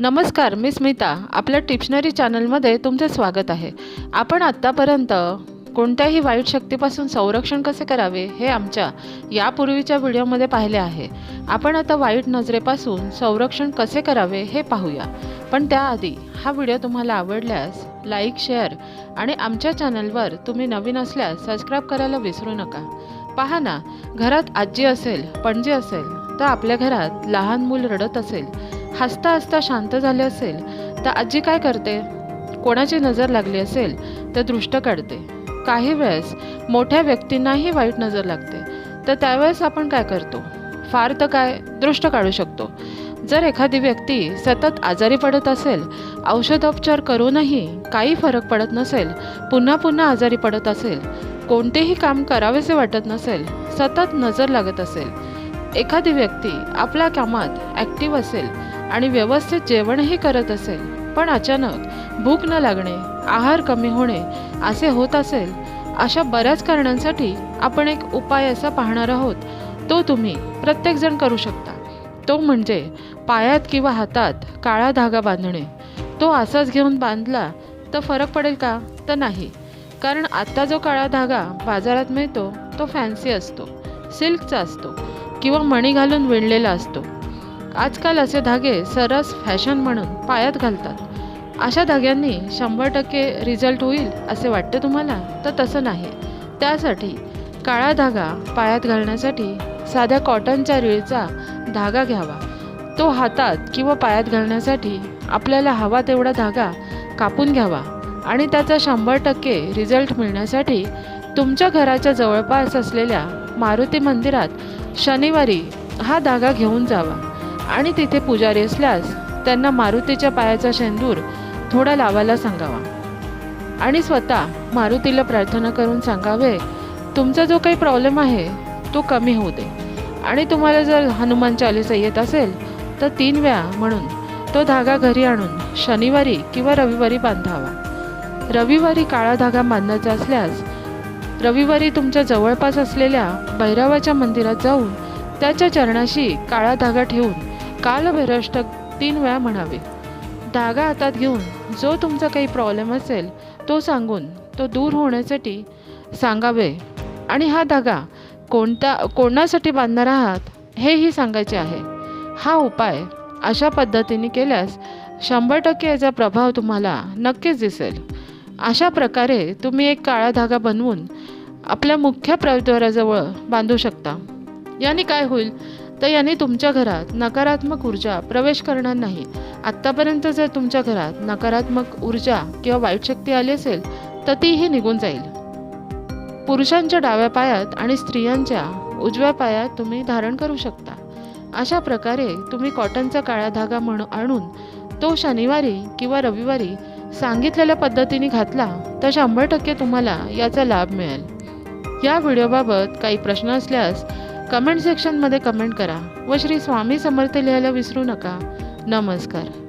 नमस्कार मी स्मिता. आपल्या टिप्शनरी चॅनलमध्ये तुमचे स्वागत आहे. आपण आत्तापर्यंत कोणत्याही वाईट शक्तीपासून संरक्षण कसे करावे हे आमच्या यापूर्वीच्या व्हिडिओमध्ये पाहिले आहे. आपण आता वाईट नजरेपासून संरक्षण कसे करावे हे पाहूया. पण त्याआधी हा व्हिडिओ तुम्हाला आवडल्यास लाईक शेअर आणि आमच्या चॅनलवर तुम्ही नवीन असल्यास सबस्क्राईब करायला विसरू नका. पहा ना घरात आजी असेल पणजी असेल तर आपल्या घरात लहान मूल रडत असेल हसता हसता शांत झाले असेल तर आजी काय करते? कोणाची नजर लागली असेल तर दृष्ट काढते. काही वेळेस मोठ्या व्यक्तींनाही वाईट नजर लागते. तर त्यावेळेस आपण काय करतो? फार तर काय? दृष्ट काढू शकतो. जर एखादी व्यक्ती सतत आजारी पडत असेल औषधोपचार करूनही काही फरक पडत नसेल पुन्हा पुन्हा आजारी पडत असेल कोणतेही काम करावेसे वाटत नसेल सतत नजर लागत असेल एखादी व्यक्ती आपल्या कामात ॲक्टिव्ह असेल आणि व्यवस्थित जेवणही करत असेल. पण अचानक भूक न लागणे आहार कमी होणे असे होत असेल अशा बऱ्याच कारणांसाठी आपण एक उपाय असा पाहणार आहोत. तो तुम्ही प्रत्येकजण करू शकता. तो म्हणजे पायात किंवा हातात काळा धागा बांधणे. तो असाच घेऊन बांधला तर फरक पडेल का? तर नाही. कारण आत्ता जो काळा धागा बाजारात मिळतो तो फॅन्सी असतो सिल्कचा असतो किंवा मणी घालून विणलेला असतो. आजकाल असे धागे सरस फॅशन म्हणून पायात घालतात. अशा धाग्यांनी शंभर टक्के रिझल्ट होईल असे वाटते तुम्हाला? तर तसं नाही. त्यासाठी काळा धागा पायात घालण्यासाठी साध्या कॉटनच्या रीळचा धागा घ्यावा. तो हातात किंवा पायात घालण्यासाठी आपल्याला हवा तेवढा धागा कापून घ्यावा आणि त्याचा शंभर टक्के रिझल्ट मिळण्यासाठी तुमच्या घराच्या जवळपास असलेल्या मारुती मंदिरात शनिवारी हा धागा घेऊन जावा. आणि तिथे पुजारी असल्यास त्यांना मारुतीच्या पायाचा शेंदूर थोडा लावायला सांगावा. आणि स्वतः मारुतीला प्रार्थना करून सांगावे तुमचा जो काही प्रॉब्लेम आहे तो कमी होऊ दे. आणि तुम्हाला जर हनुमान चालीसा येत असेल तर तीन वेळा म्हणून तो धागा घरी आणून शनिवारी किंवा रविवारी बांधावा. रविवारी काळा धागा बांधायचा असल्यास रविवारी तुमच्या जवळपास असलेल्या भैरवाच्या मंदिरात जाऊन त्याच्या चरणाशी काळा धागा ठेवून कालभैरष्टक तीन वेळा म्हणावे. धागा हातात घेऊन जो तुमचा काही प्रॉब्लेम असेल तो सांगून तो दूर होण्यासाठी सांगावे. आणि हा धागा कोणत्या कोणासाठी बांधणार आहात हेही सांगायचे आहे. हा उपाय अशा पद्धतीने केल्यास शंभर टक्के याचा प्रभाव तुम्हाला नक्कीच दिसेल. अशा प्रकारे तुम्ही एक काळा धागा बनवून आपल्या मुख्य प्रवेशद्वाराजवळ बांधू शकता. याने काय होईल? तर याने तुमच्या घरात नकारात्मक ऊर्जा प्रवेश करणार नाही. आत्तापर्यंत जर तुमच्या घरात नकारात्मक ऊर्जा किंवा वाईट शक्ती आली असेल तर तीही निघून जाईल. पुरुषांच्या डाव्या पायात आणि स्त्रियांच्या उजव्या पायात तुम्ही धारण करू शकता. अशा प्रकारे तुम्ही कॉटनचा काळा धागा म्हणून आणून तो शनिवारी किंवा रविवारी सांगितलेल्या पद्धतीने घातला तर शंभर टक्के तुम्हाला याचा लाभ मिळेल. या व्हिडिओबाबत काही प्रश्न असल्यास कमेंट सेक्शनमध्ये कमेंट करा व श्री स्वामी समर्थ लिहायला विसरू नका. नमस्कार.